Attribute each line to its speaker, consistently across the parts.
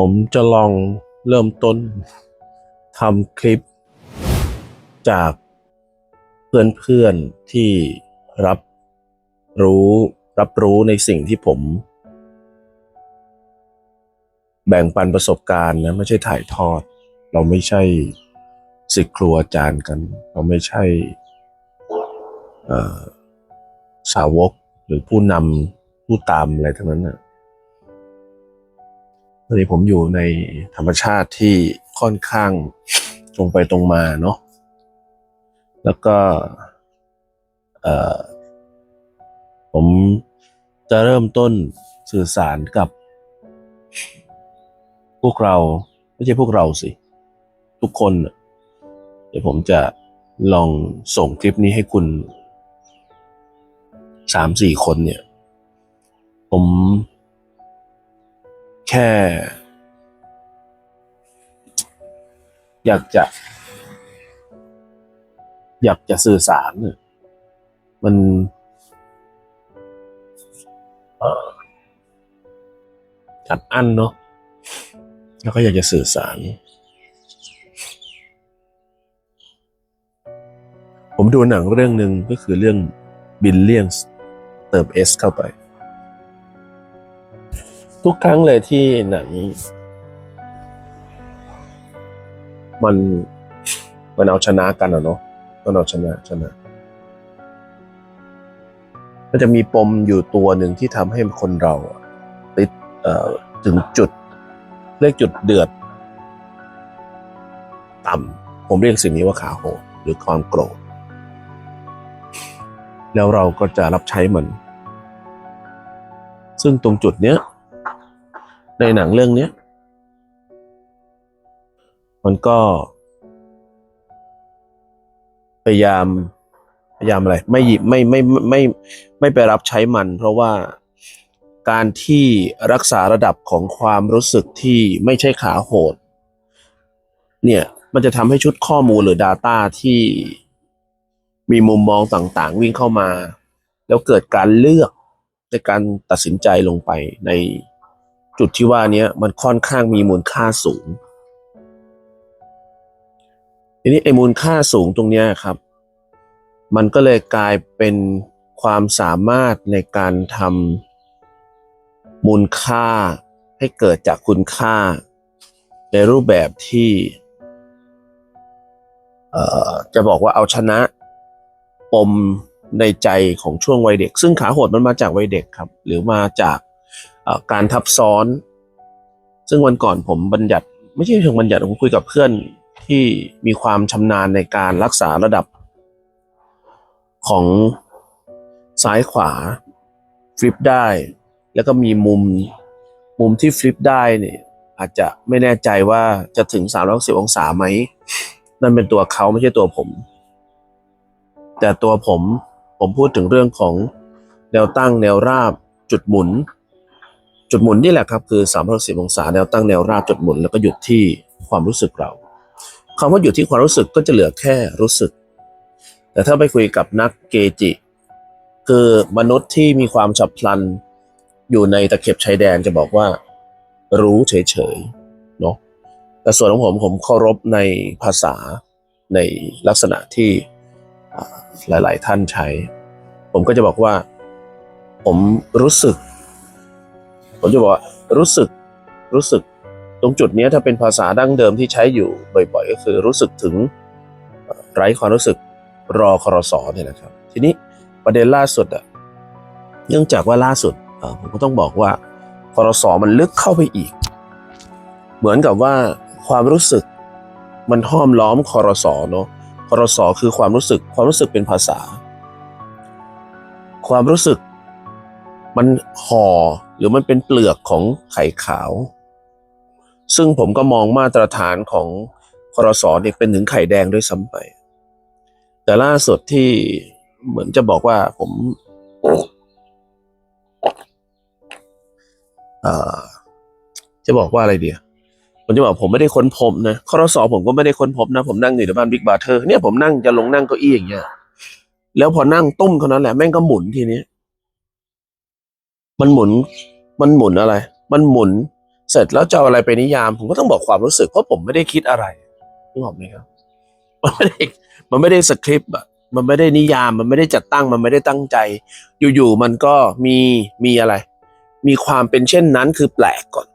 Speaker 1: ผมจะลองเริ่มต้นทำคลิป จากเพื่อนๆที่รับรู้รับรู้ในสิ่งที่ผม แบ่งปันประสบการณ์นะไม่ใช่ถ่ายทอด เราไม่ใช่สิทธิ์ครูอาจารย์กัน เราไม่ใช่สาวกหรือผู้นำผู้ตามอะไรทั้งนั้นนะ ตอนนี้ผมอยู่ในธรรมชาติที่ค่อนข้างตรงไปตรงมาเนาะแล้วก็ผมจะเริ่มต้นสื่อสารกับ พวกเราไม่ใช่พวกเราสิ ทุกคน เดี๋ยวผมจะลองส่งคลิปนี้ให้คุณสามสี่คนเนี่ย ผม แค่ อยากจะ อยากจะสื่อสารน่ะมันอัดอั้นเนาะแล้วก็อยากจะสื่อสาร ผมดูหนังเรื่องหนึ่งก็คือเรื่องบิลเลียนเติมเอสเข้าไป ทุกครั้งเลยที่หนังมันมันเอาชนะกันอะเนาะมันเอาชนะชนะมันจะมีปมอยู่ตัวหนึ่งที่ทำให้คนเราติดเอ่อถึงจุดเรียกจุดเดือด ต่ำผมเรียกสิ่งนี้ว่าขาโหดหรือความโกรธ แล้วเราก็จะรับใช้มัน ซึ่งตรงจุดเนี้ย ในหนังเรื่องเนี้ย มันก็ พยายาม พยายามอะไร ไม่หยิบไม่ไม่ไม่ไม่ไม่ไปรับใช้มัน เพราะว่าการที่รักษาระดับของความรู้สึกที่ไม่ใช่ขาโหด เนี่ย มันจะทำให้ชุดข้อมูลหรือ Data ที่มีมุมมองต่างๆ วิ่งเข้ามา แล้วเกิดการเลือกในการตัดสินใจลงไปใน จุดที่ว่านี้มันค่อนข้างมีมูลค่าสูง ทีนี้ไอ้มูลค่าสูงตรงนี้ครับ มันก็เลยกลายเป็นความสามารถในการทำมูลค่าให้เกิดจากคุณค่า ในรูปแบบที่จะบอกว่าเอาชนะปมในใจของช่วงวัยเด็ก ซึ่งขาโหดมันมาจากวัยเด็กครับ หรือมาจาก การทับซ้อน ซึ่งวันก่อนผมบัญญัติ ไม่ใช่เชิงบัญญัติผมคุยกับเพื่อนที่มีความชำนาญในการรักษาระดับของซ้ายขวาฟลิปได้ แล้วก็มีมุมมุมที่ฟลิปได้เนี่ยอาจจะไม่แน่ใจว่าจะถึง 360 องศาไหม นั่นเป็นตัวเขาไม่ใช่ตัวผม แต่ตัวผมผมพูดถึงเรื่องของแนวตั้งแนวราบจุดหมุน จุดหมุนนี่แหละครับคือ360องศาแนวตั้งแนวราบจุดหมุนแล้วก็หยุดที่ความรู้สึกเราคำว่าหยุดที่ความรู้สึกก็จะเหลือแค่รู้สึก แต่ถ้าไปคุยกับนักเกจิ คือมนุษย์ที่มีความฉับพลัน อยู่ในตะเข็บชายแดนจะบอกว่า รู้เฉยๆเนาะแต่ส่วนของผมผมเคารพในภาษาในลักษณะที่หลาย ๆ ท่านใช้ ผมก็จะบอกว่า ผมรู้สึก ผมจะบอกว่ารู้สึกรู้สึกตรงจุดนี้ถ้าเป็นภาษาดั้งเดิมที่ใช้อยู่บ่อยๆ ก็คือรู้สึกถึงไร้ความรู้สึกรอครสอเนี่ยนะครับ ทีนี้ประเด็นล่าสุดอะเนื่องจากว่าล่าสุดผมก็ต้องบอกว่าคอรสอมันลึกเข้าไปอีก เหมือนกับว่าความรู้สึกมันห้อมล้อมคอรสอเนาะคอรสอคือความรู้สึกความรู้สึกเป็นภาษา ความรู้สึกมันห่อ หรือมันเป็นเปลือกของไข่ขาว ซึ่งผมก็มองมาตรฐานของคอรสเนี่ยเป็นถึงไข่แดงด้วยซ้ำไป แต่ล่าสุดที่เหมือนจะบอกว่าผมจะบอกว่าอะไรเดียผมจะบอกผมไม่ได้ค้นพบนะคอรสอผมก็ไม่ได้ค้นพบนะ ผมนั่งอยู่ในบ้านบิ๊กบาร์เทอร์เนี่ยผมนั่งจะลงนั่งเก้าอี้อย่างเงี้ย แล้วพอนั่งตุ้มเท่านั้นแหละแม่งก็หมุนทีนี้ มันหมุน มันหมุนอะไร มันหมุน เสร็จแล้วจะเอาอะไรไปนิยาม ผมก็ต้องบอกความรู้สึก เพราะผมไม่ได้คิดอะไรนึกออกไหมครับ มันไม่ได้ มันไม่ได้สคริปต์อะมันไม่ได้นิยาม มันไม่ได้จัดตั้ง มันไม่ได้ตั้งใจ อยู่ๆ มันก็มี มีอะไร มีความเป็นเช่นนั้นคือแปลกก่อน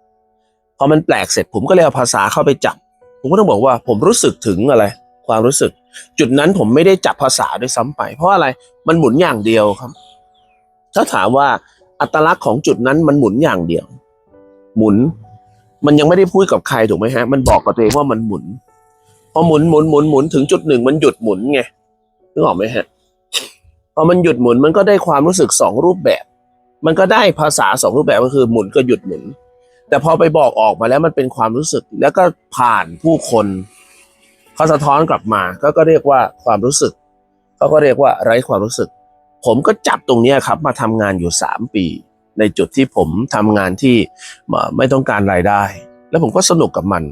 Speaker 1: พอมันแปลกเสร็จ ผมก็เลยเอาภาษาเข้าไปจับ ผมก็ต้องบอกว่า ผมรู้สึกถึงอะไร ความรู้สึก จุดนั้นผมไม่ได้จับภาษาด้วยซ้ำไป เพราะอะไร มันหมุนอย่างเดียวครับ ถ้าถามว่า อัตลักษณ์ของจุดนั้นมันหมุนอย่างเดียว หมุน มันยังไม่ได้พูดกับใครถูกไหมฮะ มันบอกกับตัวเองว่ามันหมุน พอหมุนหมุนหมุนหมุนถึงจุดหนึ่งมันหยุดหมุนไงนึกออกไหมฮะ พอมันหยุดหมุนมันก็ได้ความรู้สึกสองรูปแบบ มันก็ได้ภาษาสองรูปแบบก็คือหมุนก็หยุดหมุน แต่พอไปบอกออกมาแล้วมันเป็นความรู้สึกแล้วก็ผ่านผู้คนเขาสะท้อนกลับมา ก็ก็เรียกว่าความรู้สึกเขาก็เรียกว่าไร้ความรู้สึก ผมก็จับตรงนี้ครับมาทำงานอยู่สามปี ในจุดที่ผมทำงานที่ไม่ต้องการรายได้ แล้วผมก็สนุกกับมัน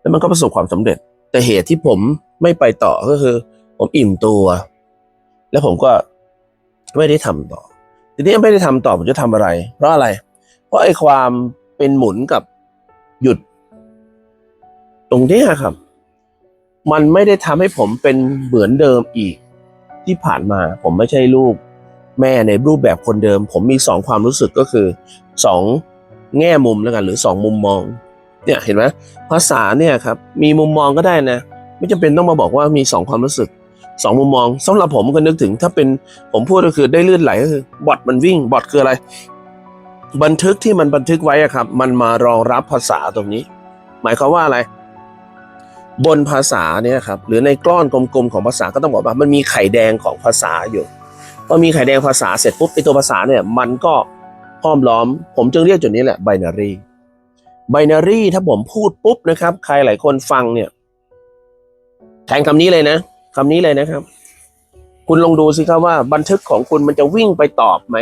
Speaker 1: แล้วมันก็ประสบความสำเร็จ แต่เหตุที่ผมไม่ไปต่อก็คือ ผมอิ่มตัว แล้วผมก็ไม่ได้ทำต่อ ทีนี้ไม่ได้ทำต่อผมจะทำอะไร เพราะอะไร เพราะไอ้ความเป็นหมุนกับหยุด ตรงนี้ครับ มันไม่ได้ทำให้ผมเป็นเหมือนเดิมอีกที่ผ่านมาผมไม่ใช่ลูก แม่ในรูปแบบคนเดิม ผมมีสองความรู้สึกก็คือสองแง่มุมแล้วกันหรือสองมุมมองเนี่ยเห็นไหมภาษาเนี่ยครับมีมุมมองก็ได้นะไม่จำเป็นต้องมาบอกว่ามีสองความรู้สึกสองมุมมองสำหรับผมก็นึกถึงถ้าเป็นผมพูดก็คือได้เลื่อนไหลก็คือบอทมันวิ่งบอทคืออะไร บันทึกที่มันบันทึกไว้ครับ มันมารองรับภาษาตรงนี้ หมายความว่าอะไร บนภาษาเนี่ยครับหรือในกล้อนกลมๆของภาษาก็ต้องบอกว่า มันมีไข่แดงของภาษาอยู่ พอมีไข่แดงภาษาเสร็จปุ๊บไอตัวภาษาเนี่ยมันก็ห้อมล้อม ผมจึงเรียกจุดนี้แหละ binary binary ถ้าผมพูดปุ๊บนะครับ ใครหลายคนฟังเนี่ย แทนคำนี้เลยนะคำนี้เลยนะครับ คุณลองดูสิครับว่าบันทึกของคุณมันจะวิ่งไปตอบไหม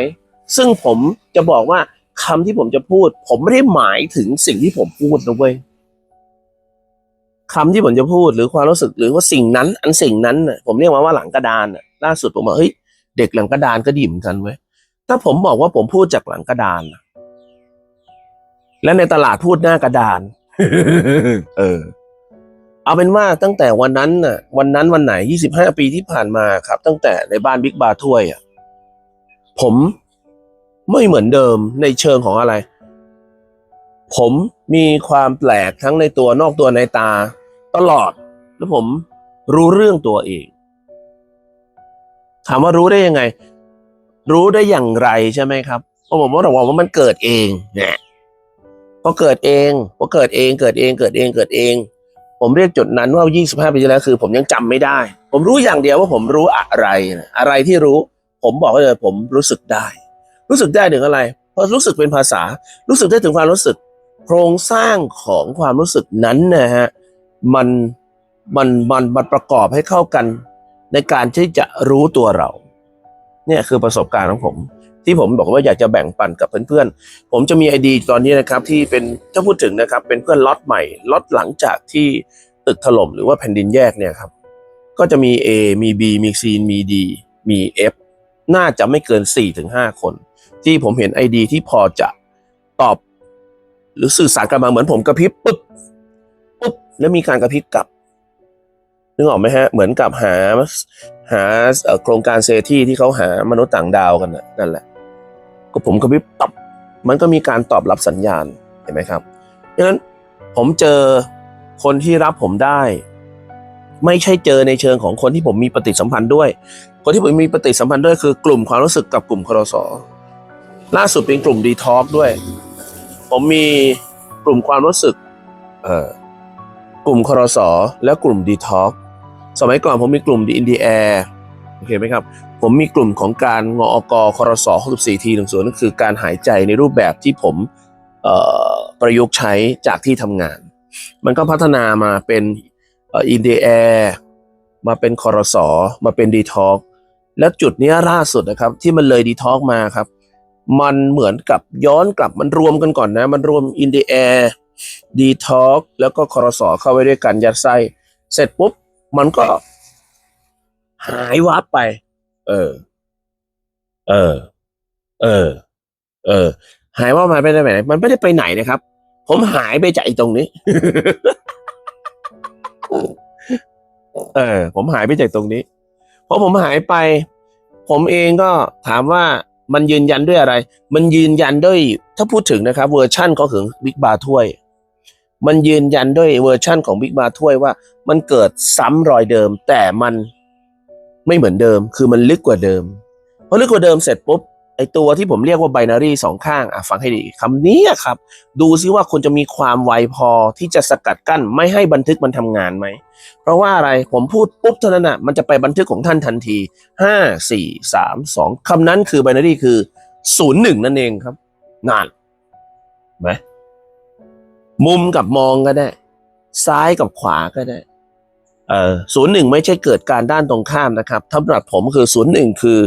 Speaker 1: ซึ่งผมจะบอกว่าคำที่ผมจะพูด ผมไม่ได้หมายถึงสิ่งที่ผมพูดนะเว้ยคำที่ผมจะพูดหรือความรู้สึกหรือว่าสิ่งนั้น อันสิ่งนั้นน่ะผมเรียกมันว่าหลังกระดานน่ะล่าสุดผมบอกเฮ้ย เด็กหลังกระดานก็ดีเหมือนกันเว้ยถ้าผมบอกว่าผมพูดจากหลังกระดานนะและในตลาดพูดหน้ากระดาน เออ เอาเป็นว่าตั้งแต่วันนั้นน่ะ วันนั้นวันไหน25ปีที่ผ่านมาครับ ตั้งแต่ในบ้านบิ๊กบาร์ถ้วยอะผมไม่เหมือนเดิมในเชิงของอะไร ผมมีความแปลกทั้งในตัวนอกตัวในตา ตลอด แล้วผมรู้เรื่องตัวเอง ถามว่ารู้ได้ยังไง รู้ได้อย่างไรใช่ไหมครับเพราะผมว่าเราบอกว่ามันเกิดเองเนี่ยพอเกิดเองพอเกิดเองเกิดเองเกิดเองเกิดเอง ผมเรียกจุดนั้นว่า 25 ปีที่แล้วคือ ผมยังจำไม่ได้ ผมรู้อย่างเดียวว่าผมรู้อะไร อะไรที่รู้ ผมบอกเลยผมรู้สึกได้ รู้สึกได้ถึงอะไร เพราะรู้สึกเป็นภาษา รู้สึกได้ถึงความรู้สึก โครงสร้างของความรู้สึกนั้นนะฮะ มัน มัน มัน มันประกอบให้เข้ากัน ในการที่จะรู้ตัวเรา เนี่ยคือประสบการณ์ของผม ที่ผมบอกว่าอยากจะแบ่งปันกับเพื่อนๆ ผมจะมีไอดีตอนนี้นะครับ ที่เป็นถ้าพูดถึงนะครับ เป็นเพื่อนล็อตใหม่ล็อตหลังจากที่ตึกถล่มหรือว่าแผ่นดินแยกเนี่ยครับ ก็จะมี A มี B มี C มี D มี F น่าจะไม่เกิน4ถึง5คน ที่ผมเห็นไอดีที่พอจะตอบ หรือสื่อสารกันมาเหมือนผมกระพริบปุ๊บปุ๊บแล้วมีการกระพริบกลับ นึกออกไหมฮะ เหมือนกับหาหาโครงการเซที่ที่เขาหามนุษย์ต่างดาวกันน่ะนั่นแหละ ก็ผมกระพริบตับมันก็มีการตอบรับสัญญาณเห็นไหมครับดังนั้นผมเจอคนที่รับผมได้ ไม่ใช่เจอในเชิงของคนที่ผมมีปฏิสัมพันธ์ด้วย คนที่ผมมีปฏิสัมพันธ์ด้วยคือกลุ่มความรู้สึกกับกลุ่มครสล่าสุดเป็นกลุ่มดีท็อกด้วย ผมมีกลุ่มความรู้สึกเอ่อกลุ่มครสและกลุ่มดีท็อก สมัยก่อนผมมีกลุ่มดีอินดีแอร์โอเคไหมครับ ผมมีกลุ่มของการงอกครส64ทีหนึ่งส่วนนั่นคือการหายใจในรูปแบบที่ผมประยุกต์ใช้จากที่ทำงาน มันก็พัฒนามาเป็นอินดีแอร์มาเป็นครสอมาเป็นดีท็อกแล้วจุดนี้ล่าสุดนะครับที่มันเลยดีท็อกมาครับ มันเหมือนกับย้อนกลับมันรวมกันก่อนนะ มันรวมอินดีแอร์ดีท็อกแล้วก็ครสอเข้าไว้ด้วยกันยัดไส้ เสร็จปุ๊บ มันก็หายวับไป เออ เออ เออ เออ หายว่าบหาไปไหน มันไม่ได้ไปไหนนะครับ ผมหายไปจากไอ้ตรงนี้ เออ ผมหายไปจากตรงนี้พอผมหายไป ผมเองก็ถามว่ามันยืนยันด้วยอะไร มันยืนยันด้วย ถ้าพูดถึงนะครับ เวอร์ชั่นของถึงบิ๊กบาถ้วย มันยืนยันด้วยเวอร์ชั่นของบิ๊กบาถ้วยว่า มันเกิดซ้ำรอยเดิม แต่มันไม่เหมือนเดิม คือมันลึกกว่าเดิมพอลึกกว่าเดิมเสร็จปุ๊บไอตัวที่ผมเรียกว่าไบนารีสองข้างอะฟังให้ดีคำนี้ครับ ดูซิว่าคุณจะมีความไวพอที่จะสกัดกั้นไม่ให้บันทึกมันทำงานไหม เพราะว่าอะไรผมพูดปุ๊บเท่านั้นอะมันจะไปบันทึกของท่านทันทีห้าสี่สามสองคำนั้นคือไบนารีคือศูนย์หนึ่งนั่นเองครับนั่นไหม มุมกับมองก็ได้ ซ้ายกับขวาก็ได้ เออศูนย์หนึ่งไม่ใช่เกิดการด้านตรงข้ามนะครับสำหรับผมคือศูนย์หนึ่งคือ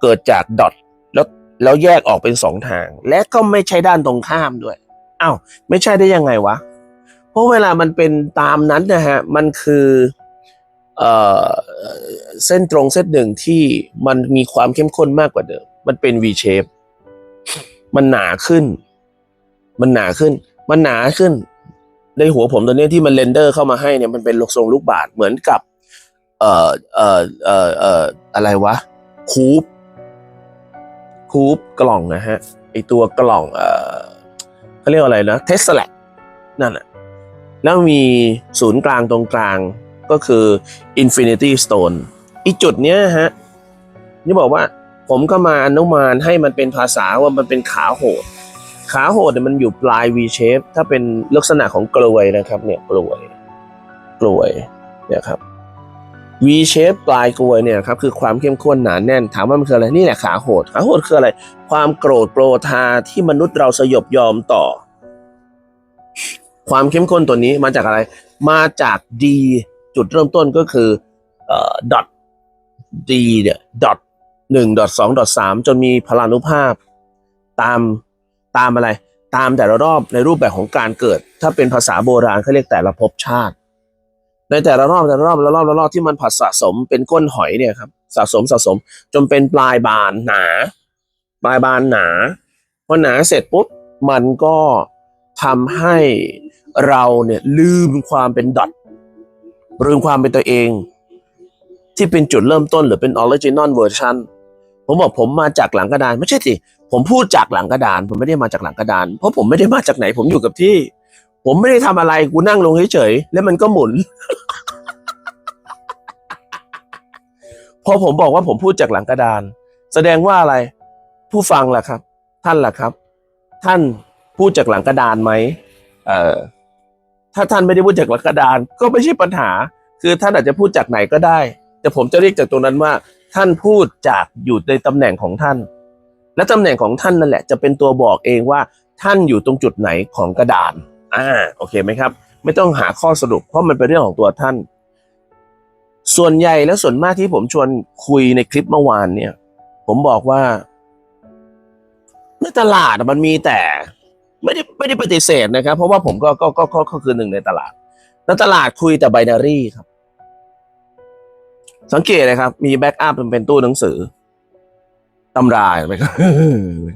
Speaker 1: เกิดจากดอทแล้วแล้วแยกออกเป็นสองทาง และก็ไม่ใช่ด้านตรงข้ามด้วยอ้าวไม่ใช่ได้ยังไงวะ เพราะเวลามันเป็นตามนั้นนะฮะมันคือเอ่อเส้นตรงเส้นหนึ่งที่มันมีความเข้มข้นมากกว่าเดิม มันเป็น V shape มันหนาขึ้น มันหนาขึ้น มันหนาขึ้น ในหัวผมตัวนี้ที่มันเรนเดอร์เข้ามาให้เนี่ยมันเป็นลูกทรงลูกบาศก์เหมือนกับ เอ่อเอ่อเอ่อเอ่ออะไรวะคูปคูปกล่องนะฮะไอตัวกล่องเอ่อเขาเรียกว่าอะไรนะเทสแลกนั่นแหละแล้วมีศูนย์กลางตรงกลางก็คือ Infinity Stone อีจุดเนี้ยฮะนี่บอกว่าผมก็มาอนุมานให้มันเป็นภาษาว่ามันเป็นขาโหด ขาโหดเนี่ยมันอยู่ปลาย V shape ถ้าเป็นลักษณะของกลวยนะครับเนี่ยกลวยกลวยเนี่ยครับ V shape ปลายกลวยเนี่ยครับคือความเข้มข้นหนาแน่นถามว่ามันคืออะไรนี่แหละขาโหดขาโหดคืออะไร ความโกรธโกรธาที่มนุษย์เราสยบยอมต่อ ความเข้มข้นตัวนี้มาจากอะไร มาจาก D จุดเริ่มต้นก็คือเอ่อ dot D เนี่ย dot หนึ่ง dot สอง dot สามจนมีพลานุภาพตาม ตามอะไร ตามแต่ละรอบในรูปแบบของการเกิด ถ้าเป็นภาษาโบราณเขาเรียกแต่ละภพชาติ ในแต่ละรอบแต่ละรอบแต่ละรอบแต่ละรอบที่มันผัดสะสมเป็นก้นหอยเนี่ยครับสะสมสะสม จนเป็นปลายบานหนา ปลายบานหนาพอหนาเสร็จปุ๊บมันก็ทำให้เราเนี่ยลืมความเป็นดอทลืมความเป็นตัวเอง ที่เป็นจุดเริ่มต้นหรือเป็นออริจินอลเวอร์ชันผมบอกผมมาจากหลังกระดานไม่ใช่สิ ผมพูดจากหลังกระดาน ผมไม่ได้มาจากหลังกระดาน เพราะผมไม่ได้มาจากไหน ผมอยู่กับที่ ผมไม่ได้ทำอะไรกูนั่งลงเฉยๆแล้วมันก็หมุน พอผมบอกว่าผมพูดจากหลังกระดาน แสดงว่าอะไร ผู้ฟังล่ะครับ ท่านล่ะครับ ท่านพูดจากหลังกระดานไหมเอ่อถ้าท่านไม่ได้พูดจากหลังกระดาน ก็ไม่ใช่ปัญหา คือท่านอาจจะพูดจากไหนก็ได้ แต่ผมจะเรียกจากตรงนั้นว่า ท่านพูดจากอยู่ในตำแหน่งของท่าน และตำแหน่งของท่านนั่นแหละจะเป็นตัวบอกเองว่าท่านอยู่ตรงจุดไหนของกระดานอ่าโอเคไหมครับ ไม่ต้องหาข้อสรุปเพราะมันเป็นเรื่องของตัวท่าน ส่วนใหญ่และส่วนมากที่ผมชวนคุยในคลิปเมื่อวานเนี่ย ผมบอกว่าในตลาดมันมีแต่ ไม่ได้ไม่ได้ปฏิเสธนะครับ เพราะว่าผมก็ก็ก็ก็คือหนึ่งในตลาดในตลาดคุยแต่ไบนารีครับ สังเกตนะครับ มีแบ็กอัพมันเป็นตู้หนังสือ ตำราไหมครับ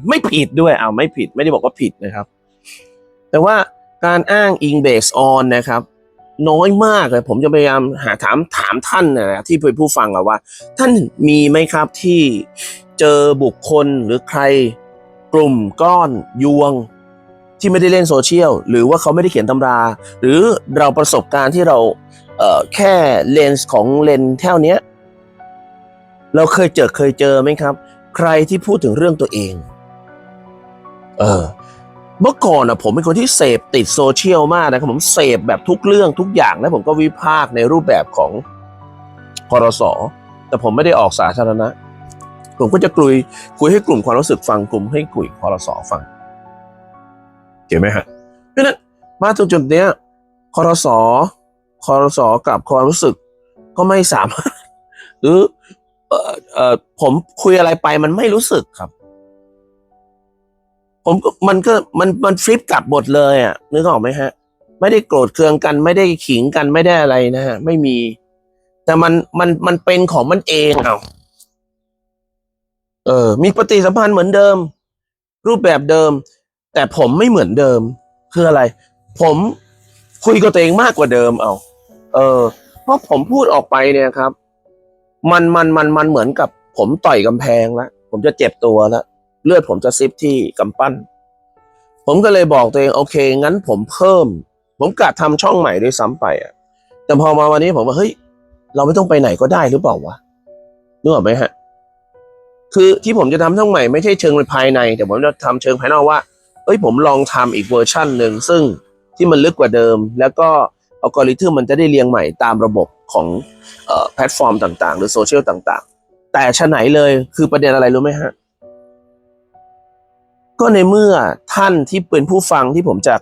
Speaker 1: ไม่ผิดด้วยเอาไม่ผิดไม่ได้บอกว่าผิดนะครับ แต่ว่าการอ้างอิงเบสออนนะครับ น้อยมากเลยผมจะพยายามหาถามถามท่านนะที่เป็นผู้ฟังอะว่า ท่านมีไหมครับที่เจอบุคคลหรือใครกลุ่มก้อนยวงที่ไม่ได้เล่นโซเชียลหรือว่าเขาไม่ได้เขียนตำรา หรือเราประสบการณ์ที่เราเแค่เลนส์ของเลนส์เท่านี้เราเคยเจอเคยเจอไหมครับ ใครที่พูดถึงเรื่องตัวเอง เออ เมื่อก่อนอะผมเป็นคนที่เสพติดโซเชียลมากนะครับผมเสพแบบทุกเรื่องทุกอย่างแล้วผมก็วิพากษ์ในรูปแบบของพรสแต่ผมไม่ได้ออกสาธารณะ ผมก็จะคุยคุยให้กลุ่มความรู้สึกฟังกลุ่มให้กลุ่มพรสฟังเห็นไหมฮะเพราะนั้นมาถึงจุดเนี้ยคอรสคอรสกับความรู้สึกก็ไม่สามารถ หรือ เออเออผมคุยอะไรไปมันไม่รู้สึกครับ ผมก็มันก็มันมันฟลิปกลับหมดเลยอะนึกออกไหมฮะ ไม่ได้โกรธเคืองกัน ไม่ได้ขิงกันไม่ได้อะไรนะฮะ ไม่มี แต่มันมันมันเป็นของมันเองเอาเออ มีปฏิสัมพันธ์เหมือนเดิม รูปแบบเดิม แต่ผมไม่เหมือนเดิม คืออะไร ผมคุยกับตัวเองมากกว่าเดิมเอา เออ เพราะผมพูดออกไปเนี่ยครับ มันมันมันมันเหมือนกับ ผมต่อยกำแพงแล้วผมจะเจ็บตัวแล้วเลือดผมจะซิบที่กำปั้น ผมก็เลยบอกตัวเองโอเค งั้นผมเพิ่ม ผมกะทำช่องใหม่ด้วยซ้ำไปอะ แต่พอมาวันนี้ผมว่าเฮ้ย เราไม่ต้องไปไหนก็ได้หรือเปล่าวะนึกออกไหมฮะ คือที่ผมจะทำช่องใหม่ไม่ใช่เชิงภายใน แต่ผมจะทำเชิงภายนอกว่าเอ้ยผมลองทำอีกเวอร์ชั่นหนึ่งซึ่งที่มันลึกกว่าเดิม แล้วก็ อัลกอริทึมมันจะได้เรียงใหม่ตามระบบของแพลตฟอร์มต่าง ๆ หรือโซเชียลต่างๆ แต่ชะไหนเลยคือประเด็นอะไรรู้ไหมฮะ ก็ในเมื่อท่านที่เป็นผู้ฟังที่ผมจะ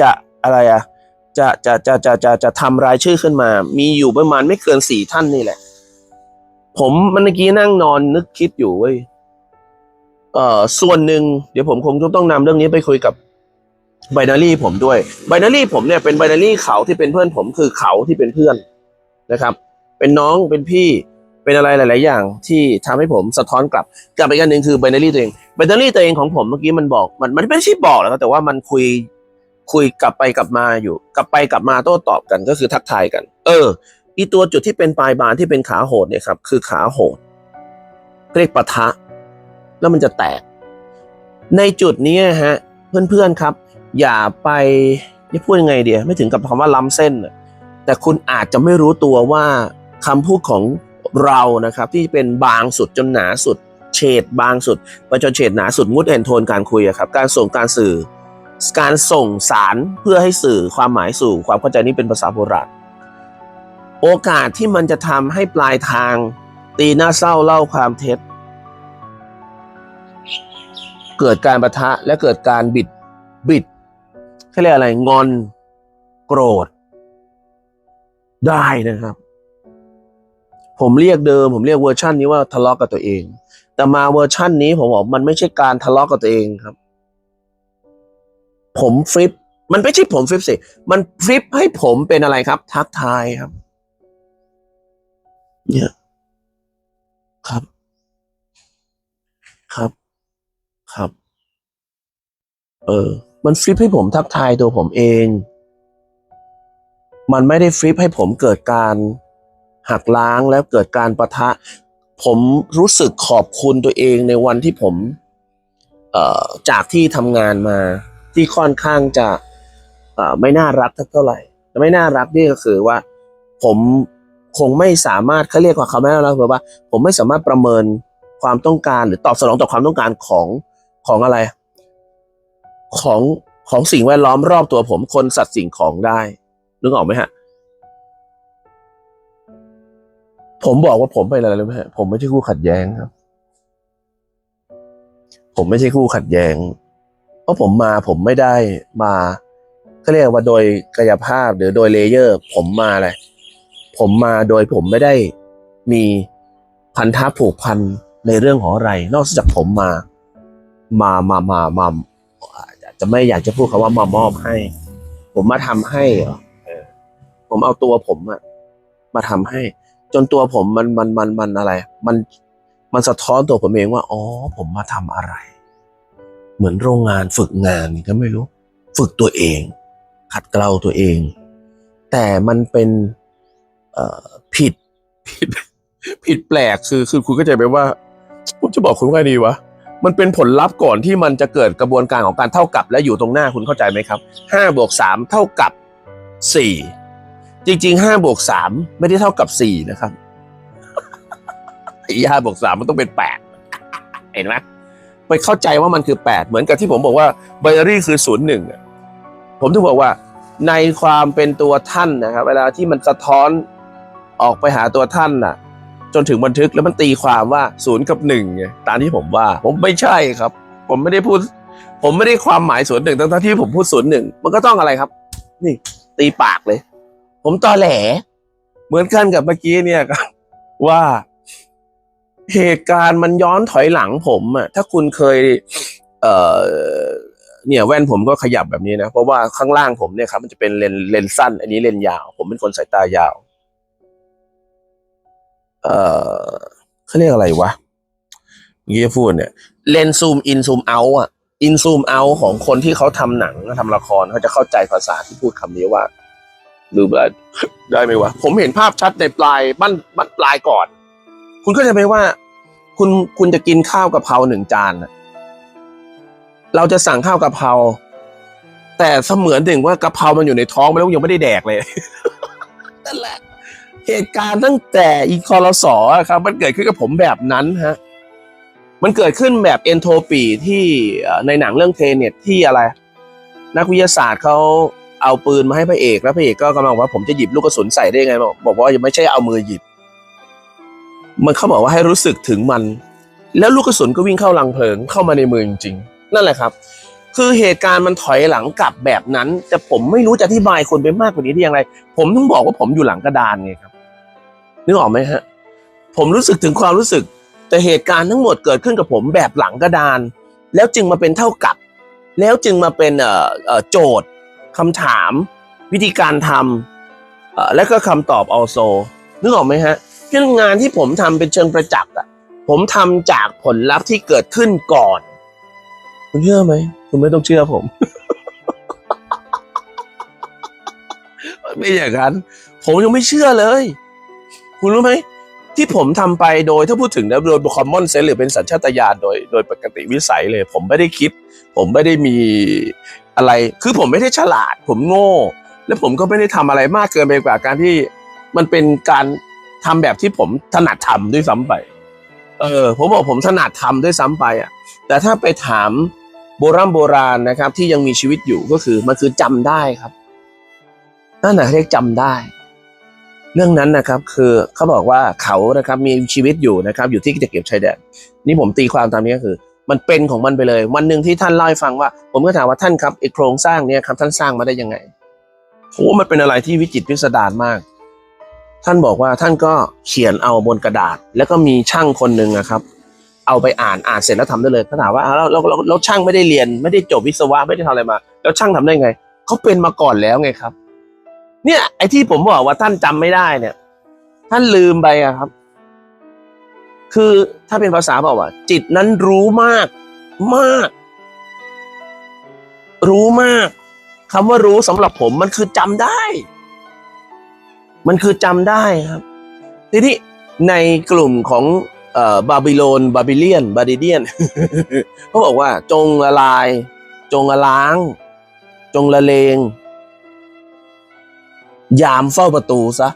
Speaker 1: จะอะไรอะจะจะจะจะจะจะทำรายชื่อขึ้นมา มีอยู่ประมาณไม่เกินสี่ท่านนี่แหละ ผมเมื่อกี้นั่งนอนนึกคิดอยู่เว้ยเอ่อส่วนหนึ่งเดี๋ยวผมคงต้องนำเรื่องนี้ไปคุยกับ ไบนารี่ผมด้วยไบนารี่ผมเนี่ยเป็นไบนารี่เขาที่เป็นเพื่อนผมคือเขาที่เป็นเพื่อนนะครับ เป็นน้องเป็นพี่เป็นอะไรหลาย ๆ อย่างที่ทำให้ผมสะท้อนกลับกลับไปอีกอันหนึ่งคือไบนารี่ตัวเองไบนารี่ตัวเองของผมเมื่อกี้มันบอกมันมันไม่ใช่บอกแล้วแต่ว่ามันคุยคุยกลับไปกลับมาอยู่ กลับไปกลับมาโต้ตอบกันก็คือทักทายกัน เอออีตัวจุดที่เป็นปลายบานที่เป็นขาโหดเนี่ยครับคือขาโหดเรียกปะทะ แล้วมันจะแตก ในจุดนี้ฮะ เพื่อนๆครับ อย่าไปจะพูดยังไงเดียไม่ถึงกับคำว่าล้ำเส้น แต่คุณอาจจะไม่รู้ตัวว่าคำพูดของเรานะครับ ที่เป็นบางสุดจนหนาสุด เฉดบางสุดไปจนเฉดหนาสุดมุดแอนโทนการคุยครับ การส่งการสื่อ การส่งสารเพื่อให้สื่อความหมายสู่ความเข้าใจนี้เป็นภาษาโบราณโอกาสที่มันจะทำให้ปลายทาง ตีหน้าเศร้าเล่าความเท็จ เกิดการประทะและเกิดการบิดบิด เขาเรียกอะไรงอนโกรธ ได้นะครับ ผมเรียกเดิม ผมเรียกเวอร์ชันนี้ว่าทะเลาะกับตัวเอง แต่มาเวอร์ชันนี้ผมบอกมันไม่ใช่การทะเลาะกับตัวเองครับ ผมฟลิปมันไม่ใช่ผมฟลิปสิมันฟลิปให้ผมเป็นอะไรครับ ทักทายครับ เนี่ยครับ ครับ ครับ เออ มันฟลิปให้ผมทักทายตัวผมเอง มันไม่ได้ฟลิปให้ผมเกิดการหักล้างแล้วเกิดการประทะ ผมรู้สึกขอบคุณตัวเองในวันที่ผมจากที่ทำงานมาที่ค่อนข้างจะไม่น่ารักเท่าไหร่ไม่น่ารักนี่ก็คือว่า ผมคงไม่สามารถเขาเรียกว่าเขาไม่น่ารักคือว่า ผมไม่สามารถประเมินความต้องการหรือตอบสนองต่อความต้องการของของอะไร ของของสิ่งแวดล้อมรอบตัวผมคนสัตว์สิ่งของได้นึกออกไหมฮะ ผมบอกว่าผมเป็นอะไรรู้ไหมฮะผมไม่ใช่คู่ขัดแย้งครับ ผมไม่ใช่คู่ขัดแย้ง เพราะผมมาผมไม่ได้มาเขาเรียกว่าโดยกายภาพหรือโดยเลเยอร์ ผมมาอะไรผมมาโดยผมไม่ได้มีพันธะผูกพันในเรื่องของอะไร นอกจากผมมา มามามามาอา จจะไม่อยากจะพูดคำว่ามามอบให้ ผมมาทำให้เหรอเออผมเอาตัวผมอะมาทำให้ จนตัวผมมันมันมันมันอะไร มันมันสะท้อนตัวผมเองว่าอ๋อผมมาทำอะไร เหมือนโรงงานฝึกงานนี่ก็ไม่รู้ ฝึกตัวเอง ขัดเกลาตัวเอง แต่มันเป็นเอ่อผิดผิดผิดแปลกคือคือคุณก็จะไปว่าผมจะบอกคุณว่าไงดีวะ มันเป็นผลลัพธ์ก่อนที่มันจะเกิดกระบวนการของการเท่ากับและอยู่ตรงหน้าคุณเข้าใจไหมครับห้าบวกสามเท่ากับสี่จริงๆห้าบวกสามไม่ได้เท่ากับสี่นะครับอ้ห้าบวกสามมันต้องเป็นแปดเห็นไหมไปเข้าใจว่ามันคือแปดเหมือนกับที่ผมบอกว่าไบนารี่คือศูนย์หนึ่งผมถึงบอกว่าในความเป็นตัวท่านนะครับ เวลาที่มันสะท้อนออกไปหาตัวท่านน่ะ จนถึงบันทึกแล้วมันตีความว่าศูนย์กับหนึ่งไงตามที่ผมว่า ผมไม่ใช่ครับ ผมไม่ได้พูด ผมไม่ได้ความหมายศูนย์หนึ่งทั้งๆที่ผมพูดศูนย์หนึ่งมันก็ต้องอะไรครับ นี่ ตีปากเลย ผมตอแหล เหมือนกันกับเมื่อกี้เนี่ยครับว่าเหตุการณ์มันย้อนถอยหลังผมอะถ้าคุณเคย เอ่อเนี่ยแว่นผมก็ขยับแบบนี้นะ เพราะว่าข้างล่างผมเนี่ยครับมันจะเป็นเลนเลนสั้น อันนี้เลนยาว ผมเป็นคนสายตายาว เอ่อเขาเรียกอะไรวะเมื่อกี้พูดเนี่ยเลนซูมอินซูมเอาอะอินซูมเอาของคนที่เขาทำหนังทำละครเขาจะเข้าใจภาษาที่พูดคำนี้ว่าดูได้ได้ไหมวะ ผมเห็นภาพชัดในปลายบ้านบ้านปลายก่อน คุณก็จะไหมว่า คุณคุณจะกินข้าวกะเพราหนึ่งจานเราจะสั่งข้าวกะเพราแต่เสมือนหนึ่งว่ากะเพรามันอยู่ในท้องไปแล้วยังไม่ได้แดกเลยนั่นแหละ เหตุการณ์ตั้งแต่อีคอรสอครับมันเกิดขึ้นกับผมแบบนั้นฮะมันเกิดขึ้นแบบเอนโทรปีที่ในหนังเรื่องเทเน็ตที่อะไร นักวิทยาศาสตร์เขาเอาปืนมาให้พระเอกแล้วพระเอกก็กำลังว่าผมจะหยิบลูกกระสุนใส่ได้ไง บอกบอกว่ายังไม่ใช่เอามือหยิบ มันเขาบอกว่าให้รู้สึกถึงมัน แล้วลูกกระสุนก็วิ่งเข้ารังเพลิงเข้ามาในมือจริงๆนั่นแหละครับ คือเหตุการณ์มันถอยหลังกลับแบบนั้น แต่ผมไม่รู้จะอธิบายคนไปมากกว่านี้ได้อย่างไร ผมต้องบอกว่าผมอยู่หลังกระดานไงครับ นึกออกไหมฮะ ผมรู้สึกถึงความรู้สึก แต่เหตุการณ์ทั้งหมดเกิดขึ้นกับผมแบบหลังกระดาน แล้วจึงมาเป็นเท่ากับ แล้วจึงมาเป็นโจทย์คำถาม วิธีการทำและก็คำตอบ also นึกออกไหมฮะเรื่องงานที่ผมทำเป็นเชิงประจักษ์อะผมทำจากผลลัพธ์ที่เกิดขึ้นก่อน คุณเชื่อไหมคุณไม่ต้องเชื่อผมไม่อย่างนั้น ผมยังไม่เชื่อเลย คุณรู้ไหมที่ผมทำไปโดยถ้าพูดถึงนะโดย common sense หรือเป็นสัญชาตญาณโดยโดยปกติวิสัยเลย ผมไม่ได้คิด ผมไม่ได้มีอะไร คือผมไม่ได้ฉลาด ผมโง่ และผมก็ไม่ได้ทำอะไรมากเกินไปกว่าการที่มันเป็นการทำแบบที่ผมถนัดทำด้วยซ้ำไป เออ ผมบอกผมถนัดทำด้วยซ้ำไปอะ แต่ถ้าไปถามโบราณโบราณนะครับ ที่ยังมีชีวิตอยู่ก็คือมันคือจำได้ครับนั่นแหละเรียกจำได้ เรื่องนั้นนะครับคือเขาบอกว่าเขานะครับมีชีวิตอยู่นะครับอยู่ที่ตะเกียบชายแดนนี่ผมตีความตามนี้ก็คือ มันเป็นของมันไปเลย วันหนึ่งที่ท่านเล่าให้ฟังว่า ผมก็ถามว่าท่านครับไอโครงสร้างเนี้ยครับท่านสร้างมาได้ยังไงโอ้มันเป็นอะไรที่วิจิตรพิสดารมาก ท่านบอกว่าท่านก็เขียนเอาบนกระดาษ แล้วก็มีช่างคนหนึ่งนะครับ เอาไปอ่านอ่านเสร็จแล้วทำได้เลยเขาถามว่าอ้าวแล้วแล้วช่างไม่ได้เรียนไม่ได้จบวิศวะไม่ได้ทำอะไรมา แล้วช่างทำได้ไงเขาเป็นมาก่อนแล้วไงครับ เนี่ยไอ้ที่ผมบอกว่าท่านจำไม่ได้เนี่ย ท่านลืมไปอะครับ คือถ้าเป็นภาษาบอกว่า จิตนั้นรู้มาก มาก รู้มากคำว่ารู้สำหรับผมมันคือจำได้ มันคือจำได้ครับ ทีนี้ในกลุ่มของเอ่อบาบิโลน บาบิเลียน บาดิเดียนเขาบอกว่า จงละลาย จงละล้าง จงละเลง ยามเฝ้าประตูซะ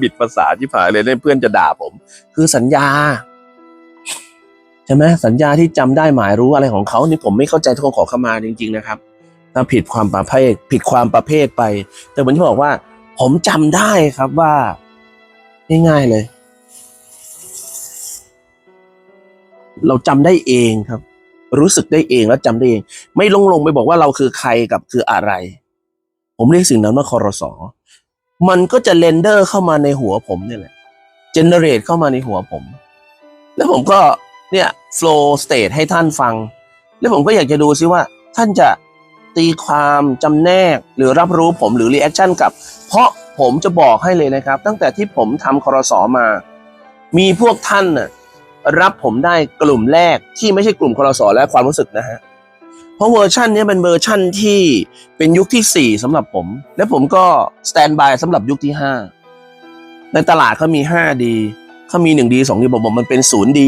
Speaker 1: บิดภาษาที่ผ่านเลยเนี่ยเพื่อนจะด่าผม คือสัญญา ใช่ไหมสัญญาที่จำได้หมายรู้อะไรของเขานี่ผมไม่เข้าใจทุกคนขอเข้ามาจริง ๆ นะครับถ้าผิดความประเภท ผิดความประเภทไป แต่ผมจะบอกว่า ผมจำได้ครับว่า ง่ายๆเลย เราจำได้เองครับ รู้สึกได้เองแล้วจำได้เอง ไม่ลงลงไปบอกว่าเราคือใครกับคืออะไร ผมเรียกสิ่งนั้นว่าคอรสอมันก็จะเรนเดอร์เข้ามาในหัวผมเนี่ยแหละเจเนเรตเข้ามาในหัวผม แล้วผมก็เนี่ยโฟล์สเต e ให้ท่านฟัง แล้วผมก็อยากจะดูซิว่า ท่านจะตีความจำแนกหรือรับรู้ผมหรือรีแอคชั่นกับ เพราะผมจะบอกให้เลยนะครับ ตั้งแต่ที่ผมทำคอรสอมา มีพวกท่านน่ะรับผมได้กลุ่มแรกที่ไม่ใช่กลุ่มคอรสอและความรู้สึกนะฮะ เพราะเวอร์ชันนี้เป็นเวอร์ชันที่เป็นยุคที่ 4สำหรับผม และผมก็สแตนบายสำหรับยุคที่ 5 ในตลาดเขามี 5D เขามี 1D 2D บอกบอกมันเป็น 0D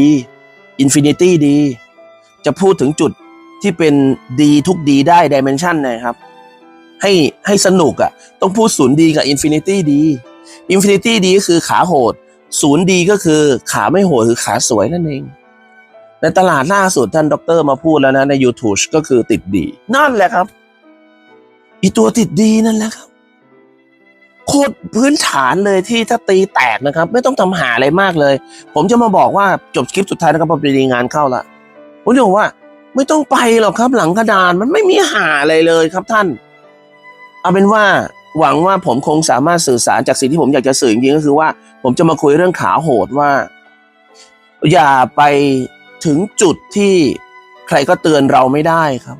Speaker 1: Infinity D จะพูดถึงจุดที่เป็น D ทุก D ได้ Dimension นะครับ ให้ให้สนุกอะ่ะ ต้องพูด 0D กับ Infinity D Infinity D ก็คือขาโหด 0D ก็คือขาไม่โหดคือขาสวยนั่นเอง ในตลาดล่าสุดท่านด็อกเตอร์มาพูดแล้วนะ ใน YouTube ก็คือติดดี นั่นแหละครับ อีตัวติดดีนั่นแหละครับ โคตรพื้นฐานเลยที่ถ้าตีแตกนะครับ ไม่ต้องทำหาอะไรมากเลย ผมจะมาบอกว่าจบคลิปสุดท้ายนะครับพอปรีงานเข้าละผมจะบอกว่า ไม่ต้องไปหรอกครับ หลังกระดานมันไม่มีหาอะไรเลยครับท่าน เอาเป็นว่าหวังว่าผมคงสามารถสื่อสารจากสิ่งที่ผมอยากจะสื่อจริงๆก็คือว่า ผมจะมาคุยเรื่องขาโหดว่า อย่าไป ถึงจุดที่ใครก็เตือนเราไม่ได้ครับ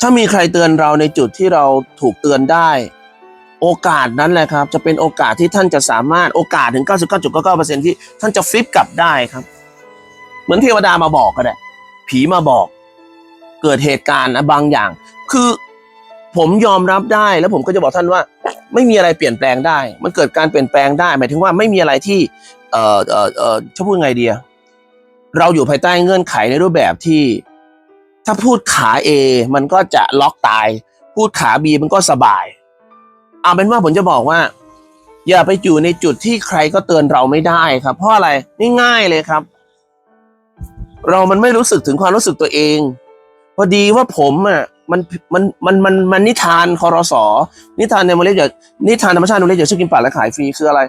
Speaker 1: ถ้ามีใครเตือนเราในจุดที่เราถูกเตือนได้ โอกาสนั้นแหละครับ จะเป็นโอกาสที่ท่านจะสามารถโอกาสถึง 99.99%ที่ท่านจะฟลิปกลับได้ครับ เหมือนเทวดามาบอกก็ได้ผีมาบอก เกิดเหตุการณ์นะบางอย่าง คือ ผมยอมรับได้แล้วผมก็จะบอกท่านว่า ไม่มีอะไรเปลี่ยนแปลงได้ มันเกิดการเปลี่ยนแปลงได้ หมายถึงว่าไม่มีอะไรที่เอ่อเอ่อเอ่อจะพูดไงเดีอะเราอยู่ภายใต้เงื่อนไขในรูปแบบที่ ถ้าพูดขา A มันก็จะล็อกตาย พูดขา B มันก็สบายเอาเป็นว่าผมจะบอกว่า อย่าไปอยู่ในจุดที่ใครก็เตือนเราไม่ได้ครับ เพราะอะไรง่ายๆเลยครับ เรามันไม่รู้สึกถึงความรู้สึกตัวเอง พอดีว่าผมอะ มันมันมันมันมันนิทานคอรสอนิทานในโมเลกุลนิทานธรรมชาติโมเลกุลชื่อกินป่าและขายฟรีคืออะไร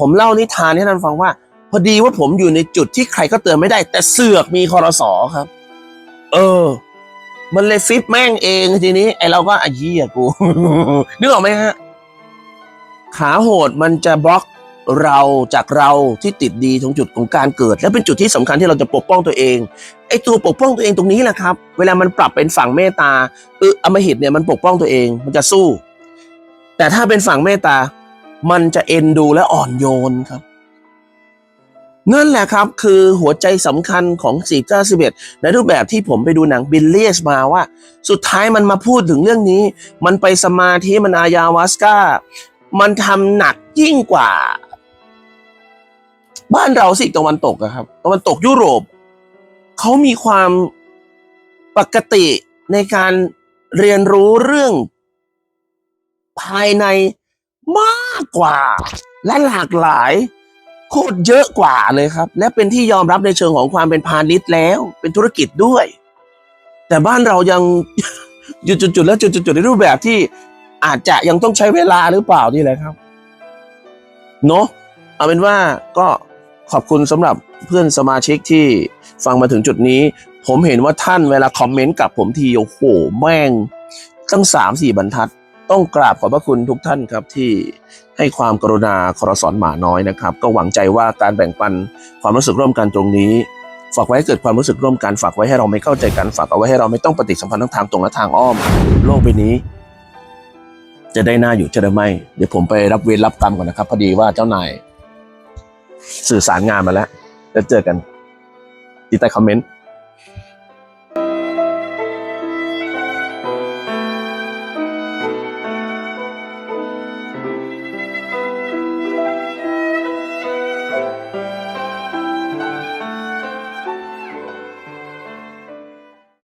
Speaker 1: ผมเล่านิทานให้ท่านฟังว่า พอดีว่าผมอยู่ในจุดที่ใครก็เตือนไม่ได้ แต่เสือกมีคอรสอครับ เออ มันเลยฟิปแม่งเองทีนี้ ไอเราก็อะเหี้ยกูนึกออกไหมฮะขาโหดมันจะบล็อก เราจากเราที่ติดดีตรงจุดของการเกิด และเป็นจุดที่สำคัญที่เราจะปกป้องตัวเองไอ้ตัวปกป้องตัวเองตรงนี้แหละครับ เวลามันปรับเป็นฝั่งเมตตาเอออมหิตเนี่ยมันปกป้องตัวเองมันจะสู้ แต่ถ้าเป็นฝั่งเมตตา มันจะเอ็นดูและอ่อนโยนครับนั่นแหละครับคือหัวใจสำคัญของ 4 9 11ในรูปแบบที่ผมไปดูหนังบิลเลียสมาว่า สุดท้ายมันมาพูดถึงเรื่องนี้ มันไปสมาธิมันอายาวาสกามันทำหนักยิ่งกว่า บ้านเราสิตะวันตกอะครับ ตะวันตกยุโรปเขามีความปกติในการเรียนรู้เรื่อง ภายในมากกว่า และหลากหลายโคตรเยอะกว่าเลยครับ และเป็นที่ยอมรับในเชิงของความเป็นพาณิชย์แล้ว เป็นธุรกิจด้วย แต่บ้านเรายังจุดๆแล้วจุดๆในรูปแบบที่อาจจะยังต้องใช้เวลาหรือเปล่านี่แหละครับ เนอะเอาเป็นว่าก็ ขอบคุณสำหรับเพื่อนสมาชิกที่ฟังมาถึงจุดนี้ ผมเห็นว่าท่านเวลาคอมเมนต์กับผมทีโอ้โหแม่งตั้งสามสี่บรรทัด ต้องกราบขอบพระคุณทุกท่านครับที่ให้ความกรุณาคอรสอนหมาน้อยนะครับ ก็หวังใจว่าการแบ่งปันความรู้สึกร่วมกันตรงนี้ ฝากไว้ให้เกิดความรู้สึกร่วมกันฝากไว้ให้เราไม่เข้าใจกันฝากเอาไว้ให้เราไม่ต้องปฏิสัมพันธ์ทั้งทางตรงและทางอ้อม โลกใบนี้ จะได้หน้าอยู่จะได้ไม่เดี๋ยวผมไปรับเวรรับกรรมก่อนนะครับพอดีว่าเจ้านาย สื่อสารงานมาแล้ว แล้วเจอกันติดใต้คอมเมนต์